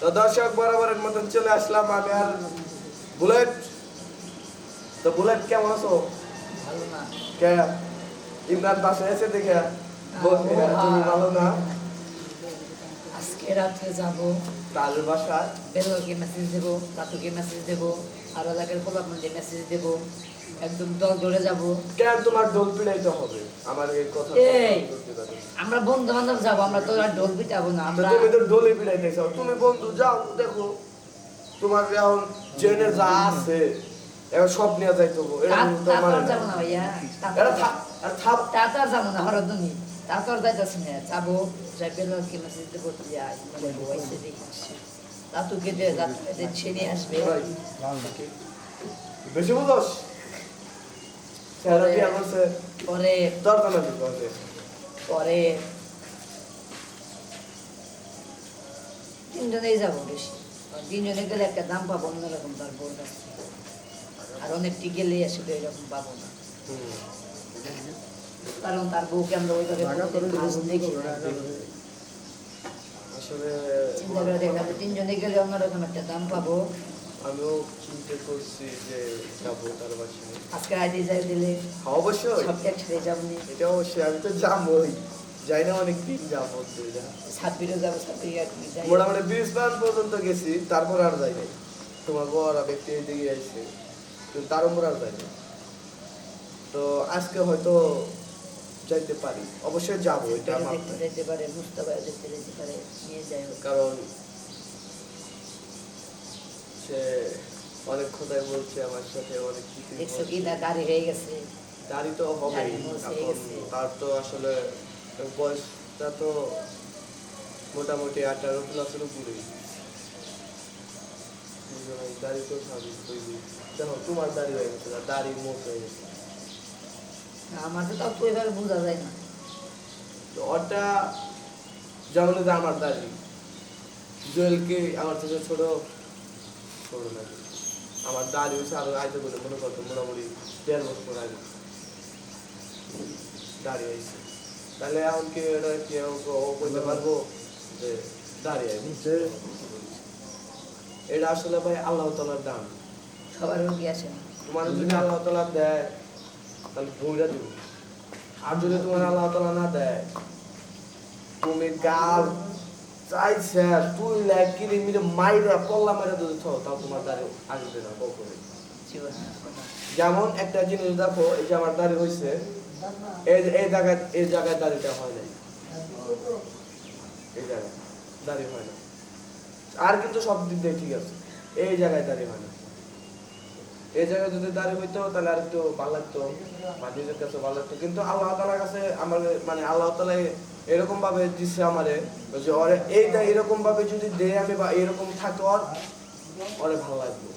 তো দর্শক বরাবরের মতন চলে আসলাম আমি আর বুলেট। তো বুলেট কেমন আছো? না। কে? ইমরান পাশে এসে দেখে। বল- তুমি ভালো না? আজকে রাত্রে যাব। বাসায় বেরোকে মেসেজ দেব কাতুকে মেসেজ দেব আর এলাকার পোলাপনকে মেসেজ দেব। একদম দল ধরে যাব। কেন তোমার ডোল পিড়াইতে হবে? আমার এই কথা এই। আমরা বন্ধু বান্ধব যাব আমরা তো আর ঢোল পিটাবো না আমরা তুমি তো ডোলে পিড়াইতেছ তুমি বন্ধু যাও দেখো। তোমার এখন জেনে যা আছে এখন সব নিয়ে যাইতে হবে। তা এরকম তো তা তো আর না। যাব না ভাইয়া তা তো এটা আর থাক আর থাক তা তো আর যাব বেশি বুঝোস স্যার কি বলছে পরে দরকার না দিতে হবে পরে তিনজনেই যাব বেশি আর তিনজনে গেলে একটা দাম পাবো অন্যরকম তার বোর কাছ থেকে। আর অনেকটি গেলে আসলে এরকম পাবো না কারণ তার বউকে আমরা ওইভাবে কোনোদিন কাজ দেখি চিন্তা করে। তিনজনে গেলে অন্যরকম একটা দাম পাবো। আমিও চিন্তা করছি যে যাব তার বাসায়। আজকে আইডি যাই দিলে হ্যাঁ, অবশ্যই। সব একসাথে যাব এটা অবশ্যই আমি তো যাবোই। যাই না অনেক দিন যাব তো যাব ছাব্বির যাই। মোটামুটি পর্যন্ত গেছি তারপর আর যাই নাই। তোমার বড় ব্যক্তি আসছে কিন্তু তার উপর আর যাই নাই। তো আজকে হয়তো যাইতে পারি। অবশ্যই যাব এটা দেখতে যেতে পারে দেখতে যেতে পারে নিয়ে যাই। কারণ সে অনেক কথাই বলছে আমার সাথে অনেক কিছু দেখছ কি না গাড়ি হয়ে গেছে। দাড়ি তো। তার তো আসলে বয়সটা তো মোটামুটি আঠারো প্লাসের উপরেই। দাড়ি তো স্বাভাবিক দেখো তোমার দাড়ি হয়ে গেছে দাড়ি মোট হয়ে গেছে। না, আমার তো তাও এভাবে বোঝা যায় না। তো ওটা যেমন আমার দাড়ি জুয়েলকে আমার থেকে ছোট ছোট লাগে আমার দাড়ি হচ্ছে আরও আইতে বলে মনে করতো মোটামুটি দেড় বছর আগে। দাড়ি হয়েছে তাহলে এখন কি এটা কি ও ও বলতে পারব যে দাড়ি আছে এটা আসলে ভাই আল্লাহ তালার দান। সবার রোগী আছে। তোমার যদি আল্লাহ তালা দেয় তাহলে দিব। আর যদি তোমার আল্লাহ তালা না দেয়? তুমি গাল চাইছে তুই কিনে মিলে মাইরা মাইরা থাও তাও তোমার দাঁড়িয়ে আসবে না কখনোই জীবনে আসবে না। যেমন একটা জিনিস দেখো, এই যে আমার দাড়ি হয়েছে এই এই জায়গায় এই জায়গায় দাড়িটা হয় নাই। এই জায়গায় দাড়ি হয় না আর কিন্তু সব দিক দিয়ে ঠিক আছে। এই জায়গায় দাড়ি হয় না এই জায়গায় যদি দাড়ি হইতো তাহলে আর একটু ভালো লাগতো বা নিজের কাছে ভালো লাগতো। কিন্তু আল্লাহ তালার কাছে আমার মানে আল্লাহ তালা এরকম ভাবে দিচ্ছে আমারে যে ওরে এইটা এরকম ভাবে যদি দেয় আমি বা এরকম থাকে ওর ওরে ভালো লাগবে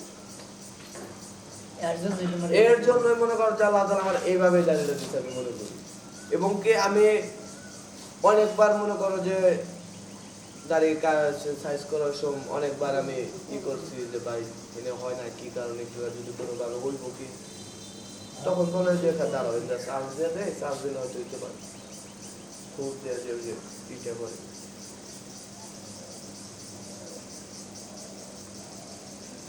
এর জন্য মনে করো যে আল্লাহ আমার এইভাবে দাঁড়িয়ে দিচ্ছে আমি মনে করি। এবং কি আমি অনেকবার মনে করো যে সাইজ করার সময় অনেকবার আমি কি করছি যে ভাই এনে হয় না কি কারণে কি যদি কোনো হইব কি? তখন বলে যে একটা দাঁড়াও এটা চার্জ দিয়ে দেয় চার্জ দিলে হয়তো হইতে পারে খুব দিয়ে যে ওই যে ইটা করে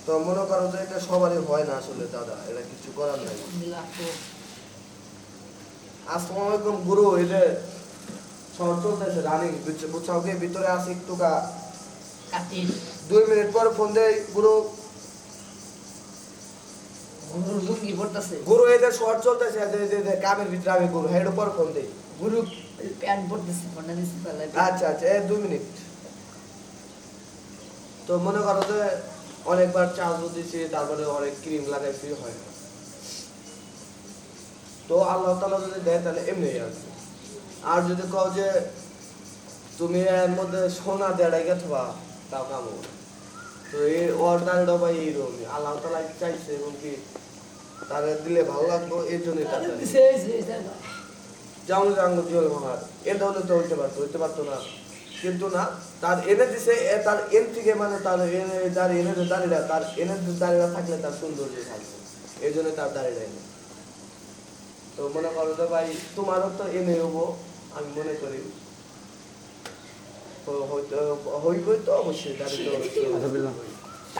তো মনে করো যে এটা সবারই হয় না আসলে দাদা এটা কিছু করার নাই। আসসালামু আলাইকুম গুরু যে শহর চলতেছে রানিং বুঝছাও কি ভিতরে আছে একটু কা দুই মিনিট পর ফোন দেয় গুরু গুরুর লুঙ্গি পড়তেছে। গুরু শহর চলতেছে কামের ভিতরে আমি গুরু হেড পর ফোন দেই। গুরু প্যান্ট পড়তেছে আচ্ছা আচ্ছা এই দুই মিনিট। তো মনে করো যে অনেকবার চার্জ দিয়েছি তারপরে অনেক ক্রিম লাগাইছি হয় তো আল্লাহ তালা যদি দেয় তাহলে এমনি আসবে আর যদি কও যে তুমি এর মধ্যে সোনা দেড়াই গেছবা তাও কামো। তো এই অর্ডারটা ভাই এইরকমই আল্লাহ তালা চাইছে এবং কি তারা দিলে ভালো লাগতো এর জন্যই তার যেমন জাঙ্গ জুয়েল মহার এটা হলে তো হইতে পারতো হইতে পারতো না। কিন্তু না তার এনে দিছে তার এন থেকে মানে তার এনে তার এনে যে দাড়িটা তার এনে যে দাড়িটা থাকলে তার সৌন্দর্য থাকবে। এই জন্য তার দাঁড়িয়ে তো মনে করো যে ভাই তোমারও তো এনে হব। আমি মনে করি। হ- তো অবশ্যই আলহামদুলিল্লাহ।